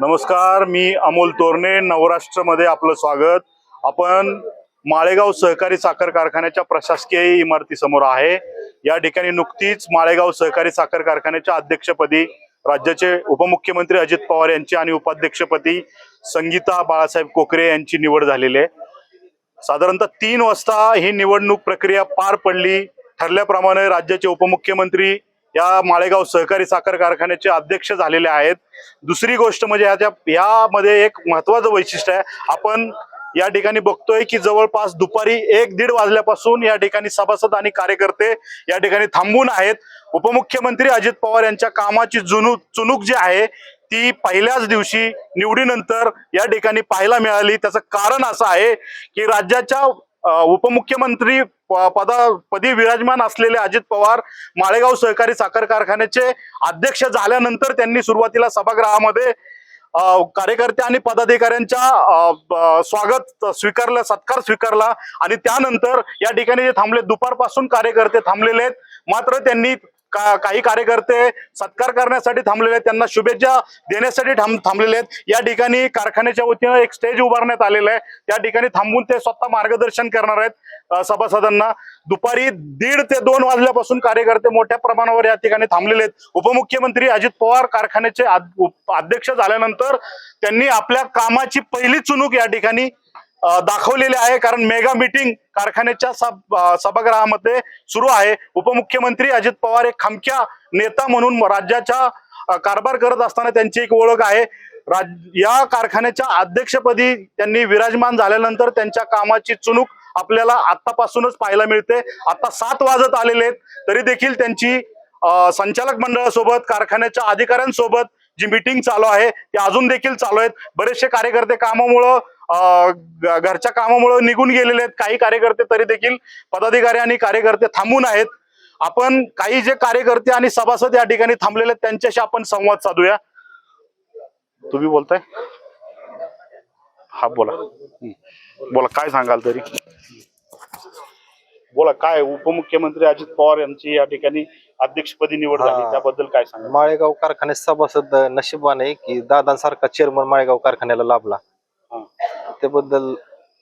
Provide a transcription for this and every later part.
नमस्कार मी अमोल तोरणे नवराष्ट्रमध्ये आपलं स्वागत. आपण माळेगाव सहकारी साखर कारखान्याच्या प्रशासकीय इमारतीसमोर आहे. या ठिकाणी नुकतीच माळेगाव सहकारी साखर कारखान्याच्या अध्यक्षपदी राज्याचे उपमुख्यमंत्री अजित पवार यांची आणि उपाध्यक्षपदी संगीता बाळासाहेब कोकरे यांची निवड झालेली आहे. साधारणतः तीन वाजता ही निवडणूक प्रक्रिया पार पडली. ठरल्याप्रमाणे राज्याचे उपमुख्यमंत्री या माळेगाव सहकारी साखर कारखान्याचे अध्यक्ष झालेले आहेत. दुसरी गोष्ट म्हणजे ह्याच्या यामध्ये एक महत्वाचं वैशिष्ट्य आहे. आपण या ठिकाणी बघतोय की जवळपास दुपारी एक दीड वाजल्यापासून या ठिकाणी सभासद आणि कार्यकर्ते या ठिकाणी थांबून आहेत. उपमुख्यमंत्री अजित पवार यांच्या कामाची जुनू चुनूक जी आहे ती पहिल्याच दिवशी निवडीनंतर या ठिकाणी पाहायला मिळाली. त्याचं कारण असं आहे की राज्याच्या उपमुख्यमंत्री प- पदा पदी विराजमान असलेले अजित पवार माळेगाव सहकारी साखर कारखान्याचे अध्यक्ष झाल्यानंतर त्यांनी सुरुवातीला सभागृहामध्ये कार्यकर्ते आणि पदाधिकाऱ्यांच्या स्वागत स्वीकारलं सत्कार स्वीकारला आणि त्यानंतर या ठिकाणी जे थांबले दुपारपासून कार्यकर्ते थांबलेले आहेत. मात्र त्यांनी का- काही कार्यकर्ते सत्कार करण्यासाठी थांबलेले आहेत त्यांना शुभेच्छा देण्यासाठी थांब थांबलेले आहेत. या ठिकाणी कारखान्याच्या वतीनं एक स्टेज उभारण्यात आलेलं आहे. त्या ठिकाणी थांबून ते स्वतः मार्गदर्शन करणार आहेत सभासदांना. दुपारी दीड ते दोन वाजल्यापासून कार्यकर्ते मोठ्या प्रमाणावर या ठिकाणी थांबलेले आहेत. उपमुख्यमंत्री अजित पवार कारखान्याचे अध्यक्ष झाल्यानंतर त्यांनी आपल्या कामाची पहिली चुनूक या ठिकाणी दाखवलेले आहे. कारण मेगा मीटिंग कारखान्याच्या सभागृहामध्ये सुरू आहे. उपमुख्यमंत्री अजित पवार एक खमक्या नेता म्हणून राज्याच्या कारभार करत असताना त्यांची एक ओळख आहे. राज या कारखान्याच्या अध्यक्षपदी त्यांनी विराजमान झाल्यानंतर त्यांच्या कामाची चुणूक आपल्याला आतापासूनच पाहायला मिळते. आता सात वाजत आलेले आहेत. तरी देखील त्यांची संचालक मंडळासोबत कारखान्याच्या अधिकाऱ्यांसोबत जी मीटिंग चालू आहे ती अजून देखील चालू आहेत. बरेचसे कार्यकर्ते कामामुळं घरच्या कामामुळं निघून गेलेले आहेत. काही कार्यकर्ते तरी देखील पदाधिकारी आणि कार्यकर्ते थांबून आहेत. आपण काही जे कार्यकर्ते आणि सभासद या ठिकाणी थांबलेले आहेत त्यांच्याशी आपण संवाद साधूया. तुम्ही बोलताय? हा बोला. बोला काय सांगाल तरी? बोला काय उपमुख्यमंत्री अजित पवार यांची या ठिकाणी अध्यक्षपदी निवड झाली. त्याबद्दल काय सांगाल? माळेगाव कारखान्यात सभासद नशिबान की दादांसारखा चेअरमन माळेगाव कारखान्याला लाभला. त्याबद्दल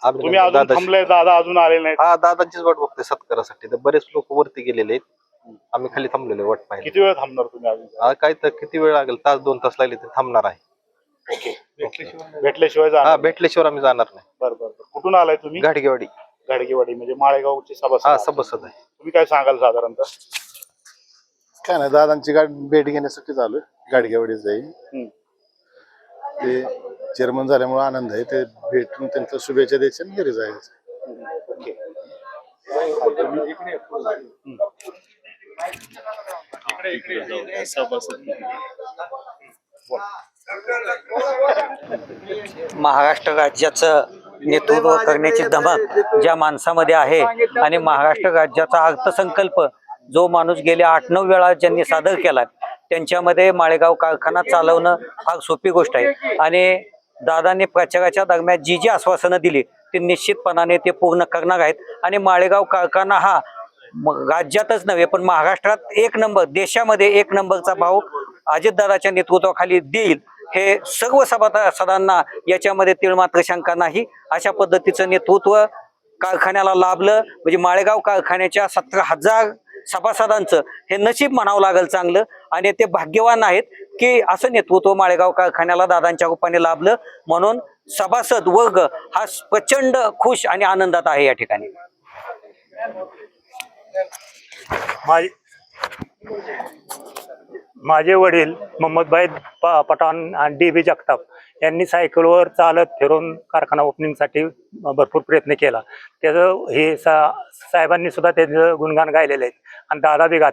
तुम्ही अजून दादाचे. थांबले दादा अजून आले नाहीत. हा दादांचीच वाट बघतोय सत्कारासाठी. तर बरेच लोक वरती गेलेले आहेत. आम्ही खाली थांबलेलो आहे वाट पाहिजे किती वेळ थांबणार तुम्ही अजून? हा, काय तर किती वेळ लागेल? तास दोन तास लागले तर थांबणार आहे. भेटल्याशिवाय हा जाणार भेटल्याशिवाय आम्ही जाणार नाही. बरं बरं बरं. कुठून आलाय तुम्ही? गाडगेवाडी गाडगेवाडी म्हणजे माळेगावची सभासद हा आहात. सभासद आहे. तुम्ही काय सांगाल साधारणतः? काय नाही दादांची गाडी भेट घेण्यासाठी चालू गाडगेवाडीच जाईल. हं. ते चेअरमन झाल्यामुळे आनंद आहे. ते भेटून त्यांच्या शुभेच्छा द्यायच्या आणि घरी जायचं. महाराष्ट्र राज्याचं नेतृत्व करण्याची धमक ज्या माणसामध्ये आहे आणि महाराष्ट्र राज्याचा अर्थसंकल्प जो माणूस गेल्या आठ नऊ वेळा ज्यांनी सादर केला त्यांच्यामध्ये माळेगाव कारखाना चालवणं फार सोपी गोष्ट आहे. आणि दादांनी प्रचाराच्या दरम्यान जी जी आश्वासनं दिली ती निश्चितपणाने ते पूर्ण करणार आहेत. आणि माळेगाव कारखाना हा राज्यातच नव्हे पण महाराष्ट्रात एक नंबर देशामध्ये एक नंबरचा भाव अजितदादाच्या नेतृत्वाखाली देईल हे सर्व सभा सदांना याच्यामध्ये तिळमात्र शंका नाही. अशा पद्धतीचं नेतृत्व कारखान्याला लाभलं म्हणजे माळेगाव कारखान्याच्या सतरा हजार सभासदांचं हे नशीब म्हणावं लागेल चांगलं आणि ते भाग्यवान आहेत. की असं नेतृत्व माळेगाव कारखान्याला दादांच्या रूपाने लाभलं. म्हणून सभासद वर्ग हा प्रचंड खुश आणि आनंदात आहे या ठिकाणी. माझे वडील मोहम्मदभाई पठाण आणि डी बी जगताप यांनी सायकलवर चालत फिरून कारखाना ओपनिंगसाठी भरपूर प्रयत्न केला. त्याचं हे सा साहेबांनी सुद्धा त्याचं गुणगान गायलेले आहेत आणि दादा बी गात.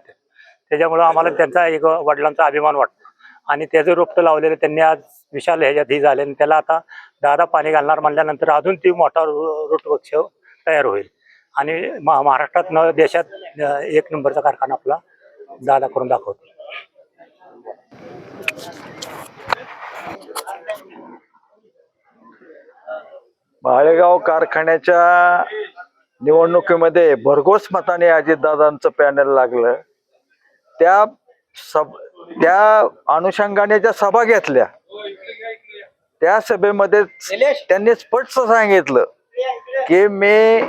त्याच्यामुळं आम्हाला त्यांचा एक वडिलांचा अभिमान वाटतो. आणि त्याचे रोपटं लावलेलं त्यांनी आज विशाल ह्याच्यात ही झाले आणि त्याला आता दादा पाणी घालणार म्हणल्यानंतर अजून ती मोठा रोटवृक्ष तयार होईल. आणि महा महाराष्ट्रात न देशात एक नंबरचा कारखाना आपला दादा करून दाखवतो. माळेगाव कारखान्याच्या निवडणुकीमध्ये भरघोस मताने अजितदादांचं पॅनल लागलं. त्या सब त्या अनुषंगाने ज्या सभा घेतल्या त्या सभेमध्ये त्यांनी स्पष्ट सांगितलं की मी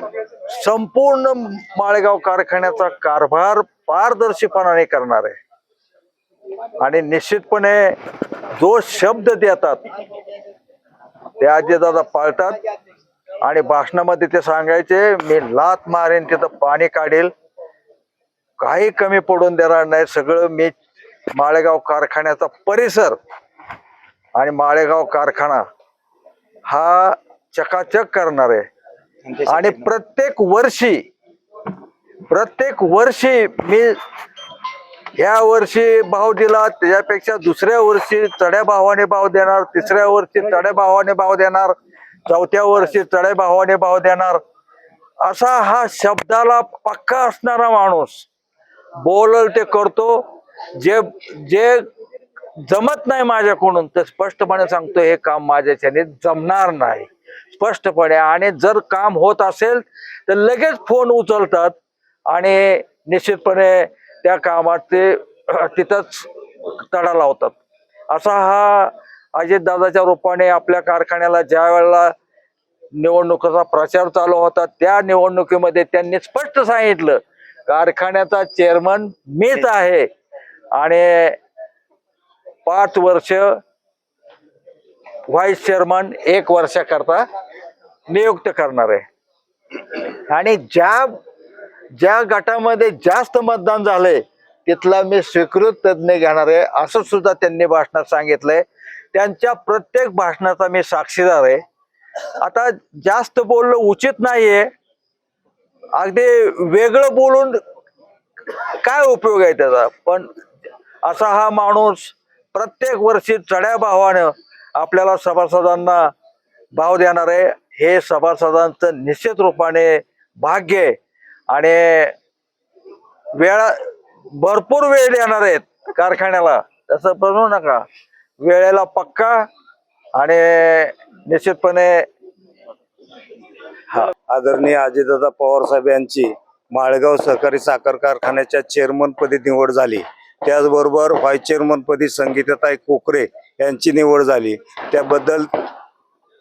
संपूर्ण माळेगाव कारखान्याचा कारभार पारदर्शीपणाने करणार आहे. आणि निश्चितपणे जो शब्द देतात ते अजितदादा पाळतात. आणि भाषणामध्ये ते सांगायचे मी लात मारेन तिथं पाणी काढेल. काही कमी पडून देणार नाही सगळं मी माळेगाव कारखान्याचा परिसर आणि माळेगाव कारखाना हा चकाचक करणार. आहे आणि प्रत्येक वर्षी प्रत्येक वर्षी मी या वर्षी भाव दिला त्याच्यापेक्षा दुसऱ्या वर्षी चढ्या भावाने भाव देणार तिसऱ्या वर्षी चढ्या भावाने भाव देणार चौथ्या वर्षी चढ्या भावाने भाव देणार. असा हा शब्दाला पक्का असणारा माणूस बोलल ते करतो जे जे जमत नाही माझ्याकडून तर स्पष्टपणे सांगतो हे काम माझ्याच्याने जमणार नाही. स्पष्टपणे आणि जर काम होत असेल तर लगेच फोन उचलतात आणि निश्चितपणे त्या कामात ते तिथंच तडा लावतात. असा हा अजितदादाच्या रूपाने आपल्या कारखान्याला ज्या वेळेला निवडणुकीचा प्रचार चालू होता त्या निवडणुकीमध्ये त्यांनी स्पष्ट सांगितलं कारखान्याचा चेअरमन मीच आहे. आणि पाच वर्ष व्हाईस चेअरमन एक वर्षाकरता नियुक्त करणार आहे. आणि ज्या ज्या गटामध्ये जास्त मतदान झालंय तिथला मी स्वीकृत तज्ज्ञ घेणार आहे असं सुद्धा त्यांनी भाषणात सांगितलंय. त्यांच्या प्रत्येक भाषणाचा मी साक्षीदार आहे. आता जास्त बोलणं उचित नाहीये. अगदी वेगळं बोलून काय उपयोग आहे त्याचा? पण असा हा माणूस प्रत्येक वर्षी चढ्या भावानं आपल्याला सभासदांना भाव देणार आहे. हे सभासदांचं निश्चित रूपाने भाग्य आहे. आणि वेळा भरपूर वेळ देणार आहेत कारखान्याला. तसं बनवू नका. वेळेला पक्का आणि निश्चितपणे आदरणीय अजितदादा पवार साहेब यांची माळगाव सहकारी साखर कारखान्याच्या चेअरमन पदी निवड झाली. त्याचबरोबर व्हाईस चेअरमनपदी संगीताताई कोकरे यांची निवड झाली. त्याबद्दल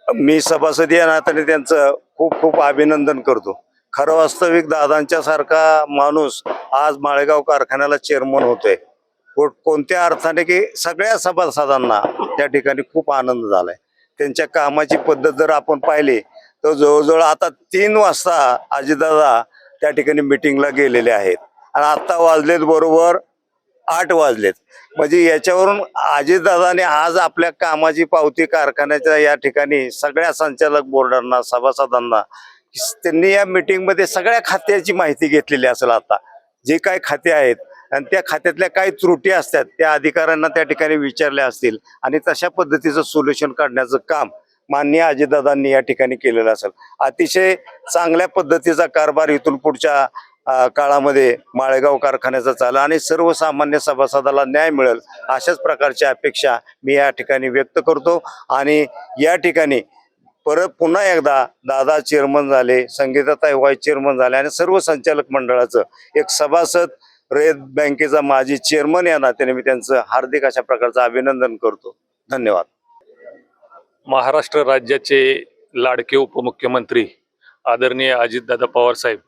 मी सभासदी या नात्याने त्यांचं खूप खूप अभिनंदन करतो. खरं वास्तविक दादांच्या सारखा माणूस आज माळेगाव कारखान्याला चेअरमन होतोय. कोणत्या अर्थाने की सगळ्या सभासदांना त्या ठिकाणी खूप आनंद झालाय. त्यांच्या कामाची पद्धत जर आपण पाहिली तर जवळजवळ आता तीन वाजता अजितदादा त्या ठिकाणी मिटिंगला गेलेले आहेत. आणि आत्ता वाजलेत बरोबर आठ वाजलेत. म्हणजे याच्यावरून अजितदादाने आज आपल्या कामाची पावती कारखान्याच्या या ठिकाणी सगळ्या संचालक बोर्डांना सभासदांना त्यांनी या मीटिंगमध्ये सगळ्या खात्याची माहिती घेतलेली असेल आता. जे काही खाते आहेत आणि त्या खात्यातल्या काही त्रुटी असतात त्या अधिकाऱ्यांना त्या ठिकाणी विचारल्या असतील आणि तशा पद्धतीचं सोल्युशन काढण्याचं काम माननीय अजितदादांनी या ठिकाणी केलेलं असेल. अतिशय चांगल्या पद्धतीचा कारभार इथून पुढच्या काळामध्ये माळेगाव कारखान्याचा चालला आणि सर्वसामान्य सभासदाला न्याय मिळेल अशाच प्रकारची अपेक्षा मी या ठिकाणी व्यक्त करतो. आणि या ठिकाणी परत पुन्हा एकदा दादा चेअरमन झाले संगीताताई व्हाईस चेअरमन झाले आणि सर्व संचालक मंडळाचं एक सभासद रयत बँकेचा माजी चेअरमन या नात्याने मी त्यांचं हार्दिक अशा प्रकारचं अभिनंदन करतो. धन्यवाद. महाराष्ट्र राज्याचे लाडके उपमुख्यमंत्री आदरणीय अजितदादा पवार साहेब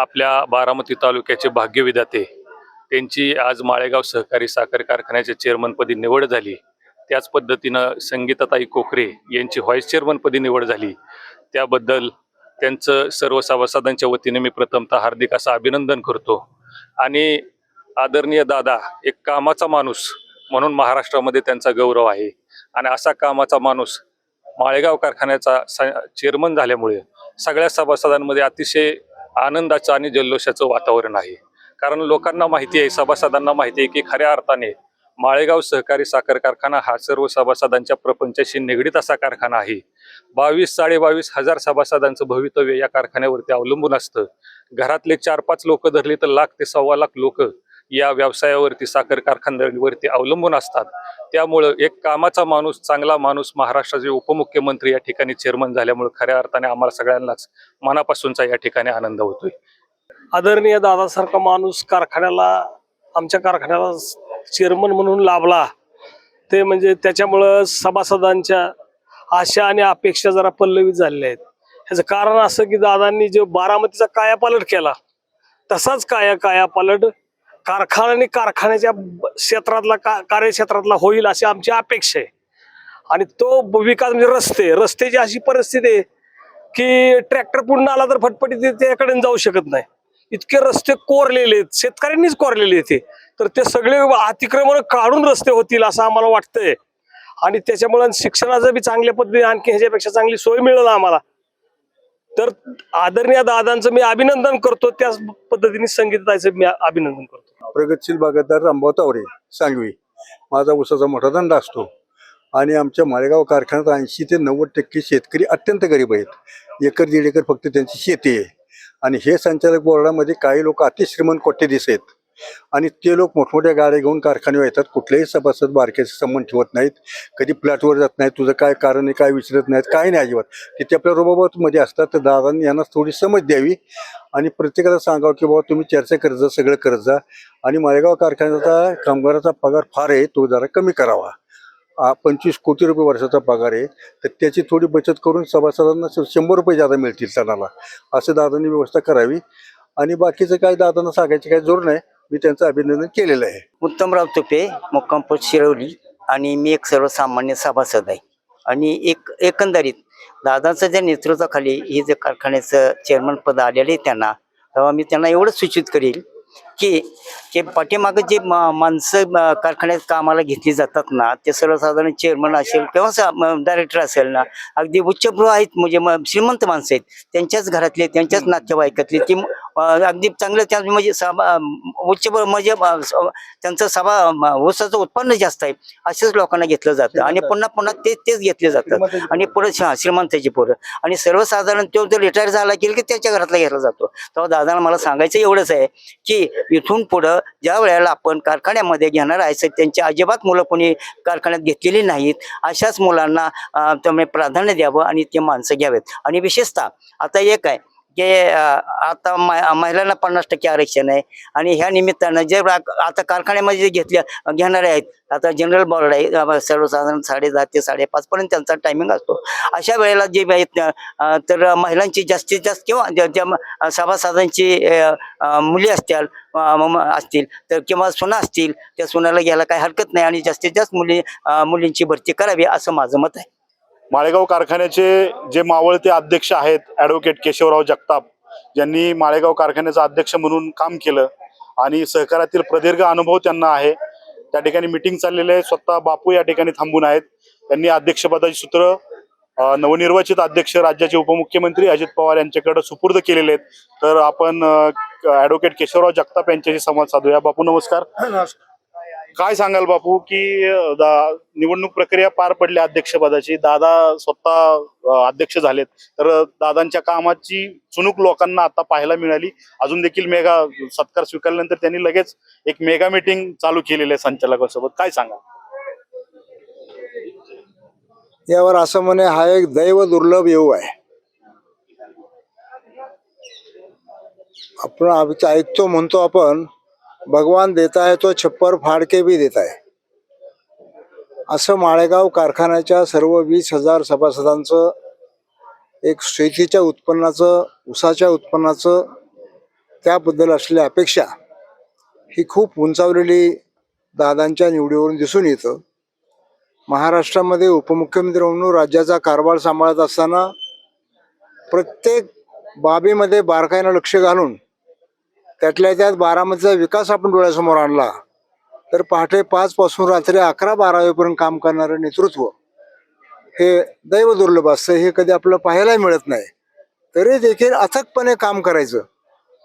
आपल्या बारामती तालुक्याचे भाग्यविधाते त्यांची आज माळेगाव सहकारी साखर कारखान्याच्या चेअरमनपदी निवड झाली. त्याच पद्धतीनं संगीताताई कोकरे यांची व्हाईस चेअरमनपदी निवड झाली. त्याबद्दल त्यांचं सर्व सभासदांच्या वतीने मी प्रथमतः हार्दिक असं अभिनंदन करतो. आणि आदरणीय दादा एक कामाचा माणूस म्हणून महाराष्ट्रामध्ये त्यांचा गौरव आहे. आणि असा कामाचा माणूस माळेगाव कारखान्याचा चेअरमन झाल्यामुळे सगळ्या सभासदांमध्ये अतिशय आनंदाचं आणि जल्लोषाचं वातावरण आहे. कारण लोकांना माहिती आहे सभासदांना माहिती आहे की खऱ्या अर्थाने माळेगाव सहकारी साखर कारखाना हा सर्व सभासदांच्या प्रपंचाशी निगडीत असा कारखाना आहे. बावीस साडेबावीस हजार सभासदांचं भवितव्य या कारखान्यावरती अवलंबून असतं. घरातले चार पाच लोक धरले तर लाख ते सव्वा लाख लोक या व्यवसायावरती साखर कारखान्यावरती अवलंबून असतात. त्यामुळं एक कामाचा माणूस चांगला माणूस महाराष्ट्राचे उपमुख्यमंत्री या ठिकाणी चेअरमन झाल्यामुळे खऱ्या अर्थाने आम्हाला सगळ्यांनाच मनापासूनचा या ठिकाणी आनंद होतोय. आदरणीय दादासारखा माणूस कारखान्याला आमच्या कारखान्याला चेअरमन म्हणून लाभला. ते म्हणजे त्याच्यामुळं सभासदांच्या आशा आणि अपेक्षा जरा पल्लवित झालेल्या आहेत. ह्याचं कारण असं की दादांनी जे बारामतीचा कायापालट केला तसाच काया कायापालट कारखान्याने आणि कारखान्याच्या क्षेत्रातला का कार्यक्षेत्रातला होईल अशी आमची अपेक्षा आहे. आणि तो विकास म्हणजे रस्ते रस्त्याची अशी परिस्थिती आहे की ट्रॅक्टर पुन्हा आला तर फटफटी त्याकडे जाऊ शकत नाही. इतके रस्ते कोरलेले आहेत शेतकऱ्यांनीच कोरलेले आहेत ते. तर ते सगळे अतिक्रमण काढून रस्ते होतील असं आम्हाला वाटतंय. आणि त्याच्यामुळे शिक्षणाचं बी चांगल्या पद्धतीने आणखी ह्याच्यापेक्षा चांगली सोय मिळेल आम्हाला. तर आदरणीय दादांचं मी अभिनंदन करतो. त्याच पद्धतीने संगीताचं मी अभिनंदन करतो. प्रगतशील बागायतदार रामभाऊ तावरे सांगवी. माझा ऊसाचा मोठा धंदा असतो. आणि आमच्या माळेगाव कारखान्यात ऐंशी ते नव्वद टक्के शेतकरी अत्यंत गरीब आहेत. एकर दीड एकर फक्त त्यांची शेती आहे. आणि हे संचालक बोर्डामध्ये काही लोक अतिश्रीमंत कोट्यधीश आहेत. आणि ते लोक मोठमोठ्या गाड्या घेऊन कारखान्यावर येतात. कुठल्याही सभासद बारक्याचे संबंध ठेवत नाहीत. कधी प्लॅटवर जात नाहीत. तुझं काय कारण आहे काय विचारत नाहीत. काय नाही अजिबात. तिथे आपल्या रोबाबातमध्ये असतात. तर दादांनी यांना थोडी समज द्यावी. आणि प्रत्येकाला सांगावं की बाबा तुम्ही चर्चा करत जा. सगळं करत जा. आणि मालेगाव कारखान्याचा कामगाराचा पगार फार आहे. तो जरा कमी करावा. पंचवीस कोटी रुपये वर्षाचा पगार आहे. तर त्याची थोडी बचत करून सभासदांना शंभर रुपये जादा मिळतील सणाला. असं दादांनी व्यवस्था करावी. आणि बाकीचं काय दादांना सांगायची काही जोर नाही. मी त्यांचं अभिनंदन केलेलं आहे. उत्तमराव तुपे मुक्कामपूर शिरवली आणि मी एक सर्वसामान्य सभासद आहे. आणि एक एकंदरीत दादांचं ज्या नेतृत्वाखाली हे जे कारखान्याचं चेअरमन पद आलेले आहे त्यांना तेव्हा मी त्यांना एवढंच सूचित करेल की जे पाठीमागं जे मा- माणसं कारखान्यात कामाला घेतली जातात ना ते सर्वसाधारण चेअरमन असेल किंवा डायरेक्टर असेल ना अगदी उच्चभ्रू आहेत म्हणजे म- श्रीमंत माणसं आहेत त्यांच्याच घरातले त्यांच्याच नातेवाईकातले ती अगदी चांगलं त्या म्हणजे सभा उच्च म्हणजे त्यांचं सभा ऊसाचं उत्पन्न जास्त आहे असेच लोकांना घेतलं जातं. आणि पुन्हा पुन्हा तेच तेच घेतले जातात. आणि पुढे श्रीमंताची पोरं. आणि सर्वसाधारण तो जर रिटायर झाला की की त्याच्या घरातला घेतला जातो. तेव्हा दादाला मला सांगायचं एवढंच आहे की इथून पुढं ज्या वेळेला आपण कारखान्यामध्ये घेणार आहे त्यांची अजिबात मुलं कोणी कारखान्यात घेतलेली नाहीत अशाच मुलांना त्यामुळे प्राधान्य द्यावं आणि ते माणसं घ्यावेत. आणि विशेषतः आता एक आहे जे आता महिलांना पन्नास टक्के आरक्षण आहे. आणि ह्या निमित्तानं जे आता कारखान्यामध्ये जे घेतल्या घेणारे आहेत आता जनरल बॉर्ड आहे सर्वसाधारण साडे दहा ते साडेपाच पर्यंत त्यांचा टायमिंग असतो. अशा वेळेला जे आहेत तर महिलांची जास्तीत जास्त किंवा ज्या सभासदांची मुली असतील असतील तर किंवा सुना असतील त्या सुनाला घ्यायला काही हरकत नाही आणि जास्तीत जास्त मुली मुलींची भरती करावी असं माझं मत आहे. माळेगाव कारखान्याचे जे मावळते अध्यक्ष आहेत ॲडव्होकेट केशवराव जगताप ज्यांनी माळेगाव कारखान्याचा अध्यक्ष म्हणून काम केलं आणि सहकारातील प्रदीर्घ अनुभव त्यांना आहे. त्या ठिकाणी मिटिंग चाललेली आहे. स्वतः बापू या ठिकाणी थांबून आहेत. त्यांनी अध्यक्षपदाची सूत्र नवनिर्वाचित अध्यक्ष राज्याचे उपमुख्यमंत्री अजित पवार यांच्याकडे सुपूर्द केलेले आहेत. तर आपण ॲडव्होकेट केशवराव जगताप यांच्याशी संवाद साधूया. बापू नमस्कार. काय सांगाल बापू की निवडणूक प्रक्रिया पार पडली अध्यक्षपदाची. दादा स्वतः अध्यक्ष झालेत. तर दादांच्या कामाची चुणूक लोकांना आता पाहायला मिळाली. अजून देखील मेगा सत्कार स्वीकारल्यानंतर त्यांनी लगेच एक मेगा मिटिंग चालू केलेली आहे संचालकांसोबत. काय सांगा? यावर असं म्हणे हा एक दैव दुर्लभ येऊ आहे. आपण ऐकतो म्हणतो आपण भगवान देता है तो छप्पर फाड़ के भी देता है असं माळेगाव कारखान्याच्या सर्व वीस हजार सभासदांचं एक शेतीच्या उत्पन्नाचं उसाच्या उत्पन्नाचं त्याबद्दल असलेल्या अपेक्षा ही खूप उंचावलेली दादांच्या निवडीवरून दिसून येतं. महाराष्ट्रामध्ये उपमुख्यमंत्री म्हणून राज्याचा कारभार सांभाळत असताना प्रत्येक बाबीमध्ये बारकाईनं लक्ष घालून त्यातल्या त्यात बारामतीचा विकास आपण डोळ्यासमोर आणला तर पहाटे पाच पासून रात्री अकरा बारा काम करणारं नेतृत्व हे दैव दुर्लभ असतं हे कधी आपलं पाहायला मिळत नाही. तरी देखील अथकपणे काम करायचं.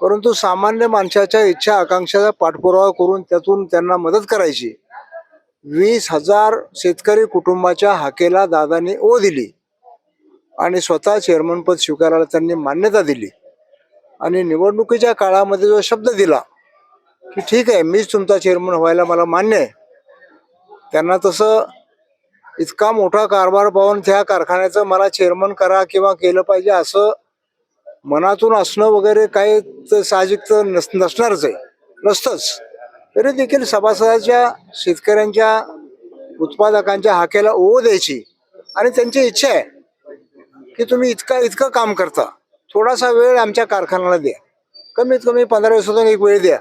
परंतु सामान्य माणसाच्या इच्छा आकांक्षाचा पाठपुरावा करून त्यातून त्यांना मदत करायची. वीस हजार शेतकरी कुटुंबाच्या हाकेला दादांनी ओ दिली आणि स्वतः चेअरमनपद स्वीकारायला त्यांनी मान्यता दिली. आणि निवडणुकीच्या काळामध्ये जो शब्द दिला की ठीक आहे मीच तुमचा चेअरमन व्हायला मला मान्य आहे. त्यांना तसं इतका मोठा कारभार पाहून त्या कारखान्याचं मला चेअरमन करा किंवा केलं पाहिजे असं मनातून असणं वगैरे काही तर साहजिक तर नस नसणारच आहे. नसतंच. तरी देखील सभासदाच्या शेतकऱ्यांच्या उत्पादकांच्या हाकेला ओ द्यायची आणि त्यांची इच्छा आहे की तुम्ही इतका इतकं काम करता. थोडासा वेळ आमच्या कारखान्याला द्या. कमीत कमी पंधरा दिवसातून एक वेळ द्या.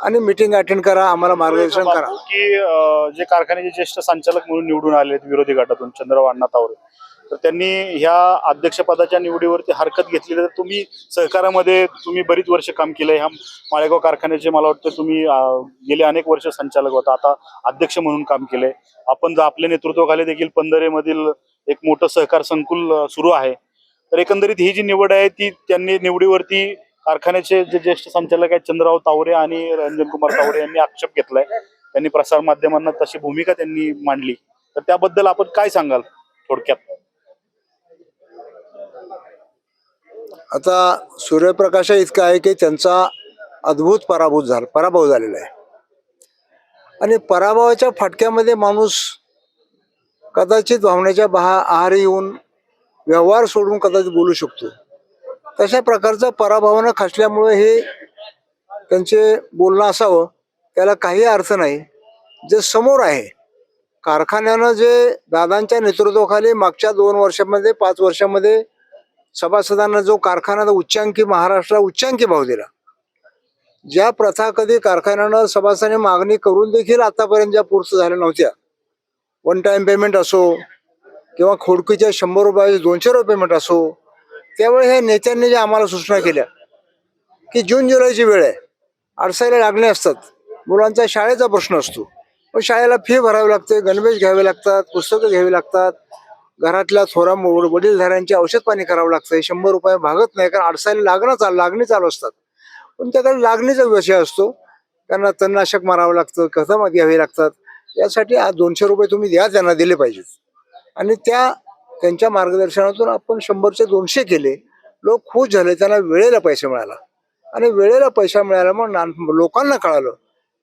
आणि मिटिंग अटेंड करा आम्हाला मार्गदर्शन करा. की अं, जे कारखान्याचे ज्येष्ठ संचालक म्हणून निवडून आले विरोधी गटातून चंद्रबाबू अण्णा तावरे तर त्यांनी ह्या अध्यक्षपदाच्या निवडीवरती हरकत घेतली तर तुम्ही सहकारामध्ये तुम्ही बरीच वर्ष काम केलं ह्या माळेगाव कारखान्याचे मला वाटतं तुम्ही अं, गेले अनेक वर्ष संचालक होता. आता अध्यक्ष म्हणून काम केलंय. आपण जर आपल्या नेतृत्वाखाली देखील पंधरेमधील एक मोठं सहकार संकुल अं, सुरू आहे तर एकंदरीत ही जी निवड आहे ती त्यांनी निवडीवरती कारखान्याचे जे ज्येष्ठ संचालक आहेत चंद्रराव तावरे आणि रंजन कुमार तावरे यांनी आक्षेप घेतलाय. त्यांनी प्रसार माध्यमांना तशी भूमिका त्यांनी मांडली. तर त्याबद्दल आपण काय सांगाल थोडक्यात? आता सूर्यप्रकाश इतका आहे की त्यांचा अद्भुत पराभूत झाला पराभव झालेला आहे. आणि पराभवाच्या फाटक्यामध्ये माणूस कदाचित भावनेच्या बहा आहारी येऊन व्यवहार सोडून कदाचित बोलू शकतो. तशा प्रकारचं पराभवानं खचल्यामुळे हे त्यांचे बोलणं असावं त्याला काही अर्थ नाही. जे समोर आहे कारखान्यानं जे दादांच्या नेतृत्वाखाली मागच्या दोन वर्षामध्ये पाच वर्षामध्ये सभासदांना जो कारखाना उच्चांकी महाराष्ट्राला उच्चांकी भाव दिला. ज्या प्रथा कधी कारखान्यानं सभासदांनी मागणी करून देखील आतापर्यंत ज्या पूर्त झाल्या नव्हत्या. वन टाइम पेमेंट असो किंवा खोडकीच्या शंभर रुपये दोनशे रुपये पेमेंट असो त्यावेळी ह्या नेत्यांनी ज्या आम्हाला सूचना केल्या की जून जुलैची वेळ आहे. अडसायला लागणे असतात. मुलांचा शाळेचा प्रश्न असतो. पण शाळेला फी भरावी लागते गणवेश घ्यावे लागतात पुस्तकं घ्यावी लागतात. घरातल्या थोरा मो- वडीलधाऱ्यांचे औषध पाणी करावं लागतंय. शंभर रुपये भागत नाही कारण अडसायला लागणं चालू लागणी चालू असतात. पण त्याकडे लागणीचा विषय असतो. त्यांना तणनाशक मारावं लागतं खतं घ्यावी लागतात. यासाठी आज दोनशे रुपये तुम्ही द्या त्यांना दिले पाहिजेत. आणि त्या त्यांच्या मार्गदर्शनातून आपण शंभरचे दोनशे केले. लोक खुश झाले त्यांना वेळेला पैसे मिळाला. आणि वेळेला पैसा मिळाला मग नान- लोकांना कळालं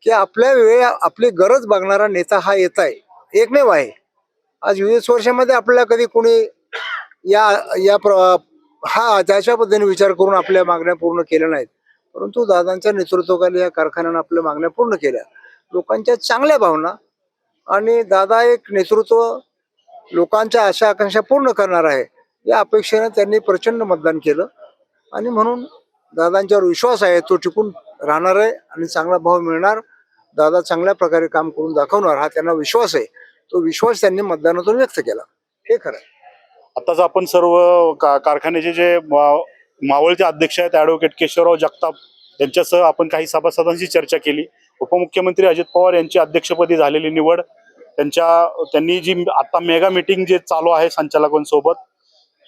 की आपल्या वेळे आपली गरज बघणारा नेता हा येत आहे. एकमेव आहे. आज वीस वर्षामध्ये आपल्याला कधी कोणी या या प्र हा त्याच्या पद्धतीने विचार करून आपल्या मागण्या पूर्ण केल्या नाहीत. परंतु दादांच्या नेतृत्वाखाली या कारखान्यानं आपल्या मागण्या पूर्ण केल्या. लोकांच्या चांगल्या भावना आणि दादा एक नेतृत्व लोकांच्या आशा आकांक्षा पूर्ण करणार आहे या अपेक्षेनं त्यांनी प्रचंड मतदान केलं. आणि म्हणून दादांच्यावर विश्वास आहे तो टिकून राहणार आहे आणि चांगला भाव मिळणार. दादा चांगल्या प्रकारे काम करून दाखवणार हा त्यांना विश्वास आहे. तो विश्वास त्यांनी मतदानातून व्यक्त केला. हे खरं आहे. आताच आपण सर्व का- कारखान्याचे जे मा- मावळचे अध्यक्ष आहेत ॲडव्होकेट केशवराव जगताप यांच्यासह आपण काही सभासदांशी चर्चा केली. उपमुख्यमंत्री अजित पवार यांची अध्यक्षपदी झालेली निवड त्यांच्या त्यांनी जी आता मेगा मीटिंग जे चालू आहे संचालकांसोबत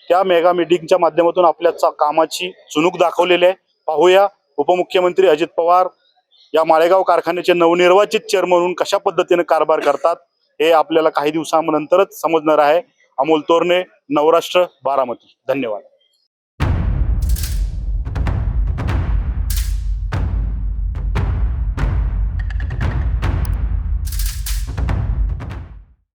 त्या मेगा मीटिंगच्या माध्यमातून आपल्या कामाची चुणूक दाखवलेली आहे. पाहूया उपमुख्यमंत्री अजित पवार या माळेगाव कारखान्याचे नवनिर्वाचित चेअरमन म्हणून कशा पद्धतीने कारभार करतात हे आपल्याला काही दिवसानंतरच समजणार आहे. अमोल तोरणे नवराष्ट्र बारामती. धन्यवाद.